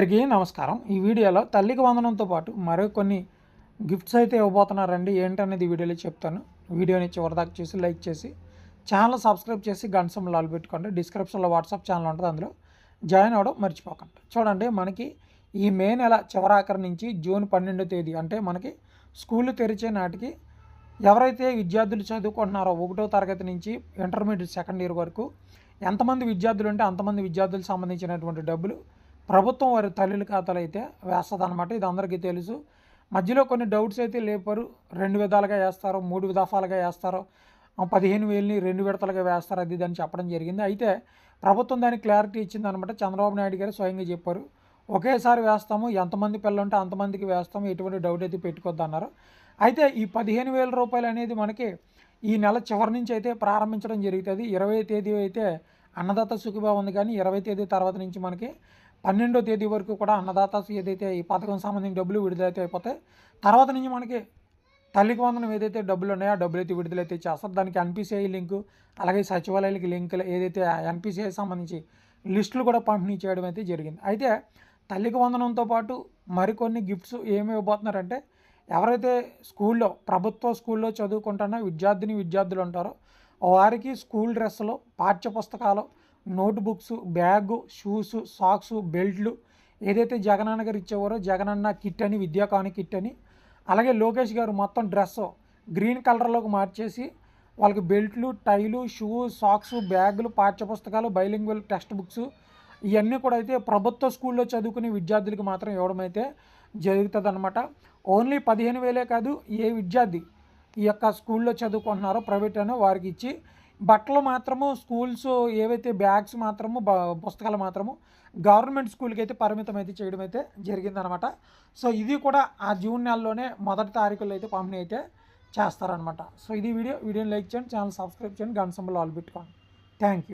అందరికీ నమస్కారం. ఈ వీడియోలో తల్లికి వందనంతో పాటు మరో కొన్ని గిఫ్ట్స్ అయితే ఇవ్వబోతున్నారండి. ఏంటనేది వీడియోలో చెప్తాను. వీడియోని చివరిదాకా చూసి లైక్ చేసి ఛానల్ సబ్స్క్రైబ్ చేసి గంట లాల్ పెట్టుకోండి. డిస్క్రిప్షన్లో వాట్సాప్ ఛానల్ ఉంటుంది. అందులో జాయిన్ అవ్వడం మర్చిపోకండి. చూడండి మనకి ఈ మే నెల చివరాఖరి నుంచి జూన్ పన్నెండో తేదీ అంటే మనకి స్కూళ్ళు తెరిచే నాటికి ఎవరైతే విద్యార్థులు చదువుకుంటున్నారో ఒకటో తరగతి నుంచి ఇంటర్మీడియట్ సెకండ్ ఇయర్ వరకు ఎంతమంది విద్యార్థులు ఉంటే అంతమంది విద్యార్థులకు సంబంధించినటువంటి డబ్బులు ప్రభుత్వం వారి తల్లుల ఖాతాలు అయితే వేస్తుంది అనమాట ఇది అందరికీ తెలుసు. మధ్యలో కొన్ని డౌట్స్ అయితే లేపారు. రెండు విధాలుగా వేస్తారో మూడు విధాలుగా వేస్తారో. పదిహేను వేలని రెండు విడతలుగా వేస్తారు అది దాన్ని అని చెప్పడం జరిగింది. అయితే ప్రభుత్వం దానికి క్లారిటీ ఇచ్చింది అనమాట చంద్రబాబు నాయుడు గారు స్వయంగా చెప్పారు. ఒకేసారి వేస్తాము ఎంతమంది పిల్లలు ఉంటే అంతమందికి వేస్తాము ఎటువంటి డౌట్ అయితే పెట్టుకోవద్దు అన్నారు అయితే ఈ పదిహేను వేల రూపాయలు అనేది మనకి ఈ నెల చివరి నుంచి అయితే ప్రారంభించడం జరుగుతుంది. ఇరవై తేదీ అయితే అన్నదాత సుఖిబా ఉంది కానీ ఇరవై తేదీ తర్వాత నుంచి మనకి పన్నెండో తేదీ వరకు కూడా అన్నదాత ఏదైతే ఈ పథకం సంబంధించిన డబ్బులు విడుదలైతే అయిపోతాయి తర్వాత నుంచి మనకి తల్లికి వందనం ఏదైతే డబ్బులు ఉన్నాయో ఆ డబ్బులు అయితే విడుదలైతే చేస్తారు. దానికి ఎన్పిసిఐ లింకు అలాగే సచివాలయాలకి లింకులు ఏదైతే ఎన్పిసిఐ సంబంధించి లిస్టులు కూడా పంపిణీ చేయడం అయితే జరిగింది. అయితే తల్లికి వందనంతో పాటు మరికొన్ని గిఫ్ట్స్ ఏమి ఇవ్వబోతున్నారంటే ఎవరైతే స్కూల్లో ప్రభుత్వ స్కూల్లో చదువుకుంటున్న విద్యార్థిని విద్యార్థులు ఉంటారో వారికి స్కూల్ డ్రెస్సులు పాఠ్య పుస్తకాలు note books bag shoes socks బెల్ట్లు ఏదైతే జగనన్న గారు ఇచ్చేవారో జగనన్న కిట్ అని విద్యాకాని కిట్ అని అలాగే లోకేష్ గారు మొత్తం డ్రెస్ గ్రీన్ కలర్లోకి మార్చేసి వాళ్ళకి బెల్ట్లు టైలు షూ సాక్స్ బ్యాగులు పాఠ్య పుస్తకాలు బైలింగ్వల్ టెక్స్ట్ బుక్స్ ఇవన్నీ కూడా అయితే ప్రభుత్వ స్కూల్లో చదువుకునే విద్యార్థులకు మాత్రం ఇవ్వడం అయితే జరుగుతుంది అనమాట ఓన్లీ పదిహేను వేలే కాదు ఏ విద్యార్థి ఈ యొక్క స్కూల్లో చదువుకుంటున్నారో ప్రైవేట్ అని వారికి ఇచ్చి బట్టలు మాత్రము స్కూల్స్ ఏవైతే బ్యాగ్స్ మాత్రము పుస్తకాలు మాత్రము గవర్నమెంట్ స్కూల్కి అయితే పరిమితం అయితే చేయడం అయితే జరిగిందనమాట. సో ఇది కూడా ఆ జూన్ నెలలోనే మొదటి తారీఖులో అయితే పంపిణీ అయితే చేస్తారనమాట. సో ఇది వీడియో వీడియోని లైక్ చేయండి ఛానల్ సబ్స్క్రైబ్ చేయండి గన్ సింబల్ ఆల్ పెట్టుకోండి. Thank you